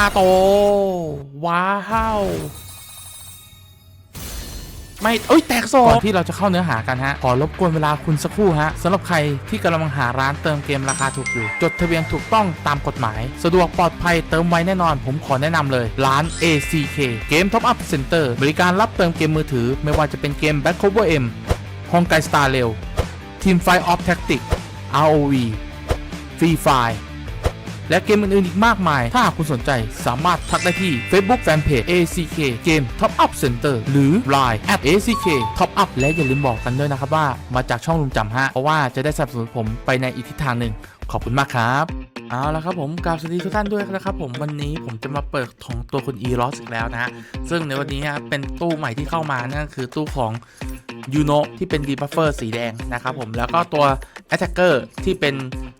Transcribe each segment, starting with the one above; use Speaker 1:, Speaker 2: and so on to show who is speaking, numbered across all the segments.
Speaker 1: าโต ว้าวไม่เอ้ย แตกสองก่อนที่เราจะเข้าเนื้อหากันฮะ ขอรบกวนเวลาคุณสักครู่ฮะสำหรับใครที่กำลังหาร้านเติมเกมราคาถูกอยู่ จดทะเบียนถูกต้องตามกฎหมาย สะดวกปลอดภัยเติมไวแน่นอน ผมขอแนะนำเลย ร้าน ACK เกม Top Up Center บริการรับเติมเกมมือถือ ไม่ว่าจะเป็นเกม Back Cover M ฮองไกสตาร์เร็ว Team Fight of Tactics ROV Free Fire และเกมอื่นๆอีกมากมาย ถ้าหากคุณสนใจสามารถทักได้ที่ Facebook Fanpage ACK Game Top Up Center หรือ Line at ACK Top Up และอย่าลืมบอกกันด้วยนะครับว่ามาจากช่องลุงจำฮะ เพราะว่าจะได้สนับสนุนผมไปในอีกทิศทางหนึ่ง ขอบคุณมากครับเอาละครับผมกราบสวัสดีทุกท่านด้วยนะครับผมวันนี้ผมจะมาเปิดของตัวคุณ e r o s อีกแล้วนะ ซึ่งในวันนี้เป็นตู้ใหม่ที่เข้ามานั่นคือตู้ของ ยูโนที่เป็นดีบัฟเฟอร์สีแดงนะครับผมแล้วก็ตัว Attacker ที่เป็น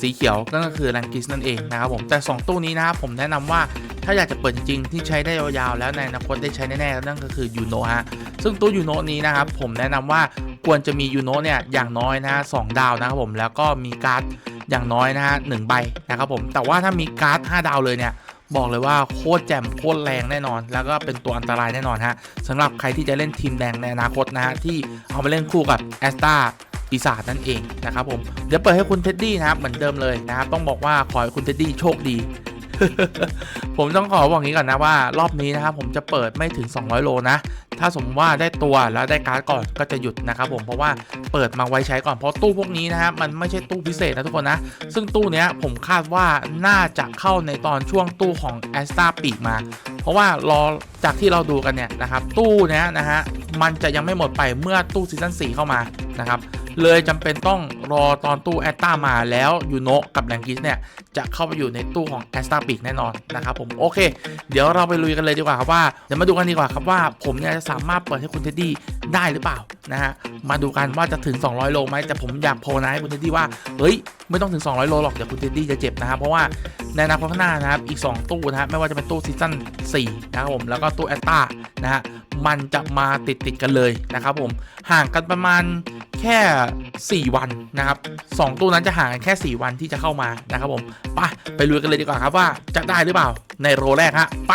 Speaker 1: สีเขียวนั่นก็คือแรงกิสนั่นเองนะครับผมแต่ 2 ตู้นี้นะครับผมแนะนำว่าถ้าอยากจะเปิดจริงๆที่ใช้ได้ยาวๆแล้วในอนาคตได้ใช้แน่ๆนั่นก็คือยูโนฮะซึ่งตู้ยูโนนี้นะครับผมแนะนำว่าควรจะมียูโนเนี่ยอย่างน้อยนะฮะสองดาวนะครับผมแล้วก็มีการ์ดอย่างน้อยนะฮะหนึ่งใบนะครับผมแต่ว่าถ้ามีการ์ด5ดาวเลยเนี่ย บอกเลยว่าโคตรแจ่มโคตรแรงแน่นอน แล้วก็เป็นตัวอันตรายแน่นอนฮะสำหรับใครที่จะเล่นทีมแดงในอนาคตนะฮะที่เอามาเล่นคู่กับแอสตาปีศาจนั่นเองนะครับผมเดี๋ยวเปิดให้คุณเท็ดดี้นะครับเหมือนเดิมเลยนะครับต้องบอกว่าขอให้คุณเท็ดดี้โชคดี ผมต้องขอบอกงี้ก่อนนะว่ารอบนี้นะครับผมจะเปิดไม่ถึง 200 โลนะ ถ้าสมมติว่าได้ตัวแล้วได้การ์ดก่อนก็จะหยุดนะครับผมเพราะว่าเปิดมาไว้ใช้ก่อนเพราะตู้พวกนี้นะฮะมันไม่ใช่ตู้พิเศษนะทุกคนนะ ซึ่งตู้เนี้ยผมคาดว่าน่าจะเข้าในตอนช่วงตู้ของแอสตาปีกมา เพราะว่ารอจากที่เราดูกันเนี่ยนะครับตู้เนี้ยนะฮะมันจะยังไม่หมดไปเมื่อตู้ซีซั่น4เข้ามานะครับเลยจำเป็นต้องรอตอนตู้แอสตามาแล้วยูโนกับแลงกิสเนี่ยจะเข้าไปอยู่ในตู้ของแอสตาปีกแน่นอนนะครับผมโอเค เดี๋ยวเราไปลุยกันเลยดีกว่าครับว่าเดี๋ยวมาดูกันดีกว่าครับว่าผมเนี่ยจะสามารถเปิดให้คุณเท็ดดี้ได้หรือเปล่านะฮะมาดูกันว่าจะถึง 200 โลไหมแต่ผมอยากโพนะให้คุณเท็ดดี้ว่าเฮ้ยไม่ต้องถึง 200 โลหรอกเดี๋ยวคุณเท็ดดี้จะเจ็บนะครับเพราะว่า ในอนาคตข้างหน้านะครับ อีก 2 ตู้นะฮะไม่ว่าจะเป็นตู้ซีซั่น4นะครับผมแล้วก็ตู้แอตตานะฮะมันจะมาติดติดกันเลยนะครับผมห่างกันประมาณแค่ 4 วันนะครับสองตู้นั้นจะห่างกันแค่ 4 วันที่จะเข้ามานะครับผมไปไปลุยกันเลยดีกว่าครับว่าจะได้หรือเปล่าในโรแรกฮะไป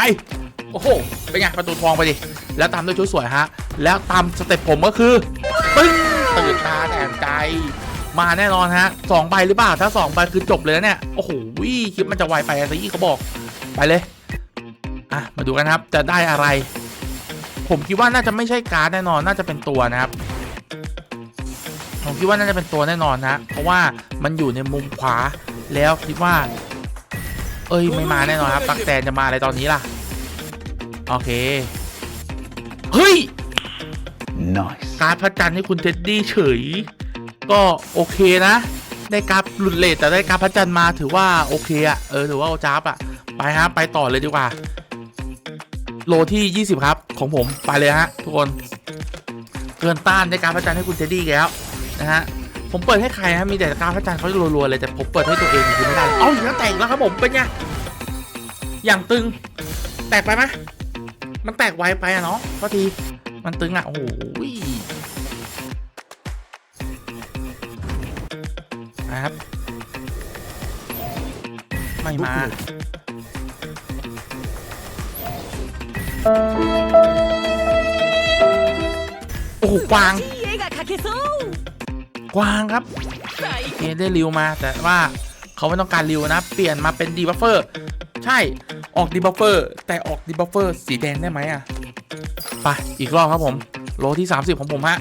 Speaker 1: โอ้โหเป็นไงประตูทองไปดิแล้วตามด้วยชุดสวยฮะแล้วตามสเต็ปผมก็คือปึ้งตื่นตาแทนใจ มาแน่นอนฮะสองใบหรือเปล่าถ้าสองใบคือจบเลยนะเนี่ยโอ้โหวิคลิปมันจะไวไปอะสิเขาบอกไปเลยอะมาดูกันครับจะได้อะไร ผมคิดว่าน่าจะไม่ใช่การ์ดแน่นอนน่าจะเป็นตัวนะครับผมคิดว่าน่าจะเป็นตัวแน่นอนนะเพราะว่ามันอยู่ในมุมขวาแล้วคิดว่า เอ้ยไม่มาแน่นอนครับตักแตนจะมาอะไรตอนนี้ล่ะโอเคเฮ้ย
Speaker 2: Nice.
Speaker 1: การ์ดพระจันทร์ให้คุณเท็ดดี้เฉย ก็โอเคนะ ได้การ์ดหลุดเลทแต่ได้การ์ดพระจันทร์มาถือว่าโอเคอะเออถือว่าโอจ้าบอะไปฮะไปต่อเลยดีกว่า โลที่ 20 ครับ ของผมไปเลยฮะ ทุกคน เกินต้านได้การพระจันทร์ให้คุณเทดดี้แล้วนะฮะผมเปิดให้ใครฮะมีแต่การพระจันทร์เขารัวๆเลยแต่ผมเปิดให้ตัวเองคือไม่ได้เอ้าอย่างนั้นแตกแล้วครับผมเป็นไงอย่างตึง แตกไปไหมมันแตกไวไปอะเนาะก็ทีมันตึงอะโอ้โหะครับ ไม่มา โอ้กวาง กวางครับเคได้ริวมาแต่ว่าเขาไม่ต้องการริวนะ เปลี่ยนมาเป็นดีบัฟเฟอร์ ใช่ออกดีบัฟเฟอร์แต่ออกดีบัฟเฟอร์สีแดงได้ไหมอะไปอีกรอบครับผม โลที่ 30 ของผมฮะ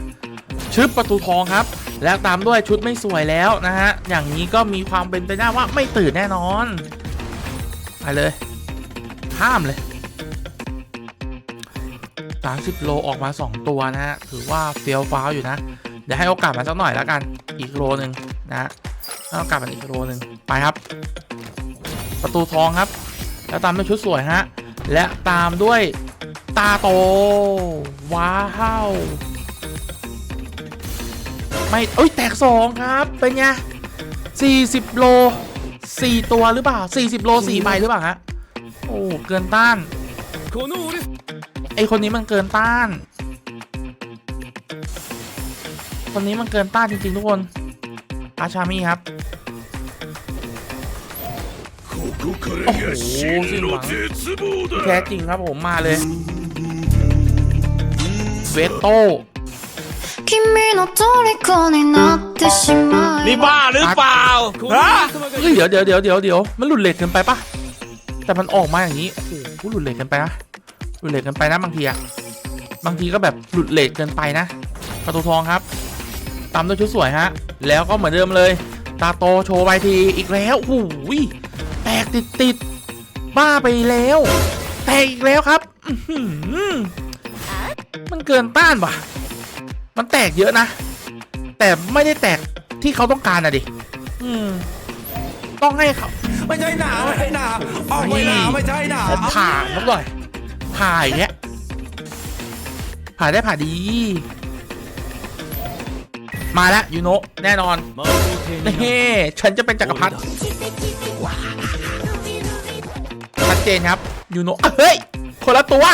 Speaker 1: ชึบประตูทองครับ แล้วตามด้วยชุดไม่สวยแล้วนะฮะ อย่างนี้ก็มีความเป็นไปได้ว่าไม่ตื่นแน่นอน ไปเลยข้ามเลย30โลออกมา 2 ตัวนะฮะ ถือว่าเฟี้ยวฟ้าวอยู่นะ เดี๋ยวให้โอกาสมันสักหน่อยแล้วกัน อีกโลหนึ่งนะฮะให้โอกาสมันอีกโลหนึ่งไปครับ ประตูทองครับ แล้วตามด้วยชุดสวยฮะ และตามด้วยตาโต ว้าว ไม่เอ้ยแตกสองครับ เป็นไง40โล4ตัวหรือเปล่า40โล4ใบหรือเปล่าฮะโอ้เกินต้านไอคนนี้มันเกินต้าน คนนี้มันเกินต้านจริงๆทุกคนอาชามีครับโอ้โหสิ้นหวังที่แท้จริงครับผมมาเลยเวโต้
Speaker 3: นี่บ้าหรือเปล่าฮะ
Speaker 1: เฮ้ยเดี๋ยวเดี๋ยวเดี๋ยวเดี๋ยวเดี๋ยวมันหลุดเลทเกินไปปะแต่มันออกมาอย่างนี้ โอ้โหหลุดเลทเกินไปนะหลุดเลทเกินไปนะบางทีอะบางทีก็แบบหลุดเลทเกินไปนะประตูทองครับ ตามด้วยชุดสวยฮะ แล้วก็เหมือนเดิมเลย ตาโตโชว์ใบทีอีกแล้วโอ้โหแตกติดติดบ้าไปแล้ว แตกอีกแล้วครับอื้อหือมันเกินต้านว่ะ มันแตกเยอะนะ แต่ไม่ได้แตกที่เขาต้องการอะดิอืมต้องให้เขา
Speaker 3: ไม่ใช่หนาไม่ใช่หนาออกไม่หนาไม่ใช่หนา
Speaker 1: เขาผ่าสักหน่อยผ่าอย่างเงี้ยผ่าได้ผ่าดี มาแล้วยูโนะแน่นอนนี่ฉันจะเป็นจักรพรรดิชัดเจนครับยูโนะอะเฮ้ยคนละตัว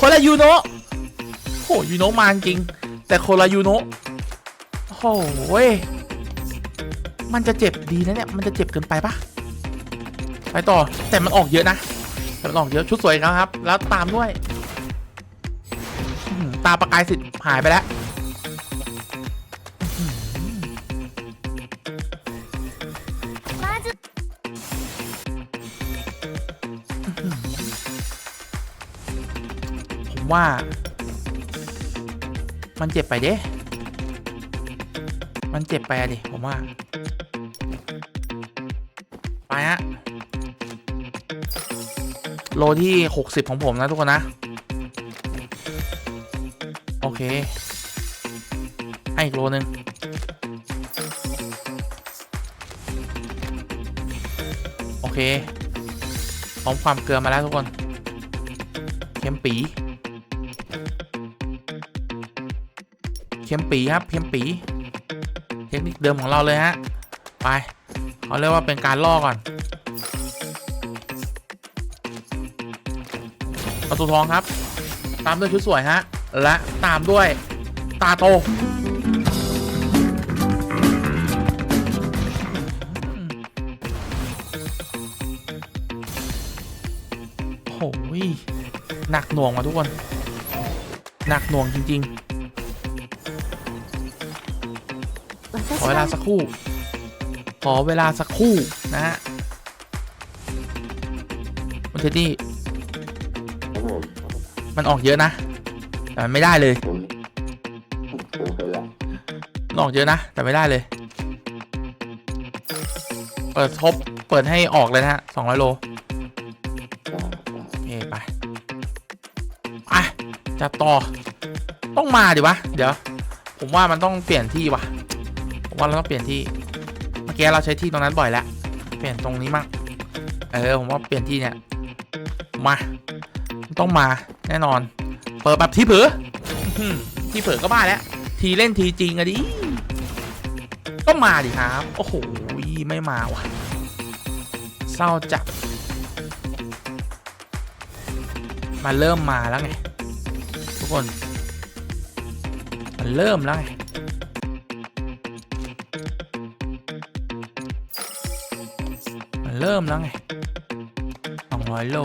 Speaker 1: คนละยูโนะโหยูโนะมาจริง แต่คนละยูโนะโอ้โหยมันจะเจ็บดีนะเนี่ย มันจะเจ็บเกินไปปะไปต่อ แต่มันออกเยอะนะ แต่มันออกเยอะ ชุดสวยครับ แล้วตามด้วยอื้อหือตาประกายสิทธิ์หายไปแล้ว ผมว่า มันเจ็บไปเด้ มันเจ็บไปอะดิ ผมว่า ไปฮะ โลที่ 60 ของผมนะทุกคนนะ โอเค ให้อีกโลนึงโอเคพร้อมความเกลือมาแล้วทุกคนเค็มปี เค็มปีครับเค็มปีเทคนิคเดิมของเราเลยฮะ ไปเขาเรียกว่าเป็นการล่อก่อน ประตูทองครับ ตามด้วยชุดสวยฮะ และตามด้วยตาโต โอ้โหยหนักหน่วงว่ะทุกคน หนักหน่วงจริง ๆ ขอเวลาสักครู่ ขอเวลาสักครู่นะฮะมันเทดดี้มันออกเยอะนะ แต่มันไม่ได้เลยมันออกเยอะนะ แต่ไม่ได้เลย เปิดทบเปิดให้ออกเลยนะฮะสองร้อยโลโอเคไปไปจะต่อ ต้องมาดิวะ เดี๋ยว ผมว่ามันต้องเปลี่ยนที่วะผม ว่าเราต้องเปลี่ยนที่ เมื่อกี้เราใช้ที่ตรงนั้นบ่อยแล้ว เปลี่ยนตรงนี้มั่ง เออ ผมว่าเปลี่ยนที่เนี่ย มา ต้องมาแน่นอน เปิดแบบที่เผือที่เผือก็บ้าแล้ว ทีเล่นทีจริงอะดิ ก็มาดิครับ โอ้โห ไม่มาว่ะ เศร้าจัดมันเริ่มมาแล้วไง ทุกคน มันเริ่มแล้วไง เริ่มแล้วไงสองร้อยโล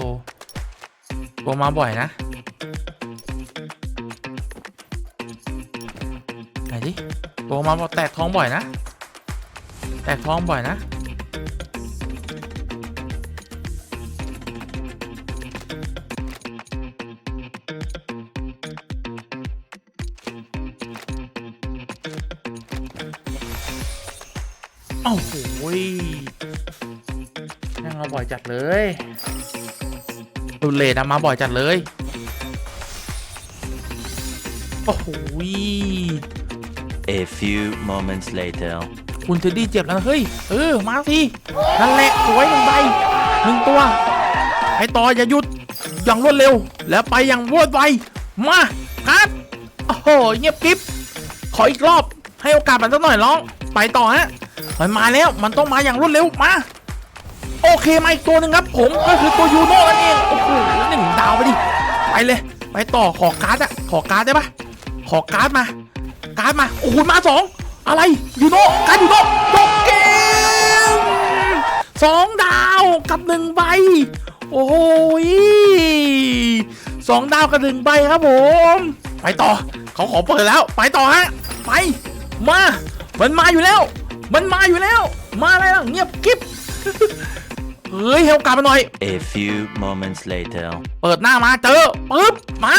Speaker 1: ตัวมาบ่อยนะไหนดิตัวมาบอยแตกท้องบ่อยนะ แตกท้องบ่อยนะ อยจัดเลยดูเลดมาบ่อยจัดเลย โอ้โหย
Speaker 4: A few moments later.
Speaker 1: คุณเทดดี้เจ็บแล้วนะเฮ้ย เออ มาสิ นั่นแหละ สวยหนึ่งใบหนึ่งตัวไอต่ออย่าหยุด อย่างรวดเร็ว แล้วไปอย่างรวดไว มาครับโอ้โห เงียบกริบขออีกรอบ ให้โอกาสมันสักหน่อยน้อง ไปต่อฮะ มันมาแล้ว มันต้องมาอย่างรวดเร็ว มา โอเคมาอีกตัวหนึ่งครับผมก็คือตัวยูโน่นั่นเองโอ้โหหนึ่งดาวไปดิไปเลย ไปต่อขอการ์ดอะขอการ์ดได้ปะขอการ์ดมา การ์ดมาโอ้โหมาสองอะไรยูโน่การ์ดยูโน่จบเกมสองดาวกับหนึ่งใบโอ้ยสองดาวกับหนึ่งใบครับผม ไปต่อเขาขอเปิดแล้ว ไปต่อฮะไปมา มันมาอยู่แล้ว มันมาอยู่แล้ว มาอะไรล่ะเงียบกิ๊บ เฮ้ยเฮลกลับมาหน่อย
Speaker 4: A few moments later.
Speaker 1: เปิดหน้ามาเจอปึ๊บมา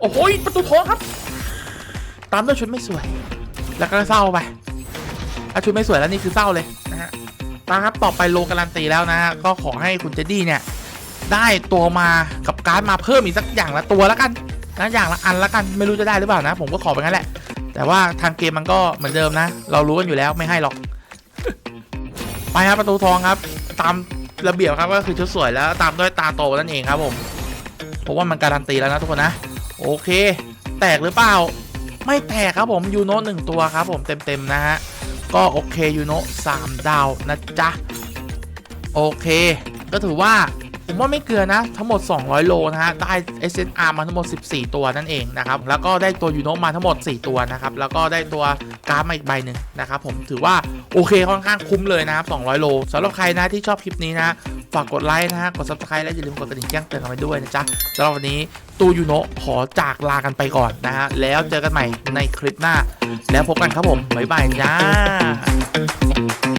Speaker 1: โอ้โหยประตูทองครับ ตามด้วยชุดไม่สวย แล้วก็เศร้าไปถ้าชุดไม่สวยแล้วนี่คือเศร้าเลยนะฮะมาครับต่อไปโลการันตีแล้วนะฮะก็ขอให้คุณเจดดี้เนี่ย ได้ตัวมากับการ์ดมาเพิ่มอีกสักอย่างละตัวแล้วกันนะอย่างละอันละกันไม่รู้จะได้หรือเปล่านะ ผมก็ขอไปงั้นแหละ แต่ว่าทางเกมมันก็เหมือนเดิมนะ เรารู้กันอยู่แล้วไม่ให้หรอก ไปครับประตูทองครับ ตามระเบียบครับก็คือชุดสวยแล้วตามด้วยตาโตนั่นเองครับผมเพราะว่ามันการันตีแล้วนะทุกคนนะโอเค แตกหรือเปล่า ไม่แตกครับผมยูโน่หนึ่งตัวครับผมเต็มๆนะฮะก็โอเคยูโน่สามดาวนะจ๊ะโอเค ก็ถือว่า ผมว่าไม่เกลือนะ ทั้งหมด 200 โลนะฮะ ได้ SNR มาทั้งหมด 14 ตัวนั่นเองนะครับ แล้วก็ได้ตัวยูโนมาทั้งหมด 4 ตัวนะครับ แล้วก็ได้ตัวการ์ดมาอีกใบหนึ่งนะครับ ผมถือว่าโอเคค่อนข้างคุ้มเลยนะครับ 200 โลสำหรับใครนะที่ชอบคลิปนี้นะ ฝากกดไลค์นะฮะ กด subscribe และอย่าลืมกดกระดิ่งแจ้งเตือนกันไว้ด้วยนะจ๊ะสำหรับวันนี้ตูยูโนขอจากลากันไปก่อนนะฮะ แล้วเจอกันใหม่ในคลิปหน้า แล้วพบกันครับผมบ๊ายบายจ้า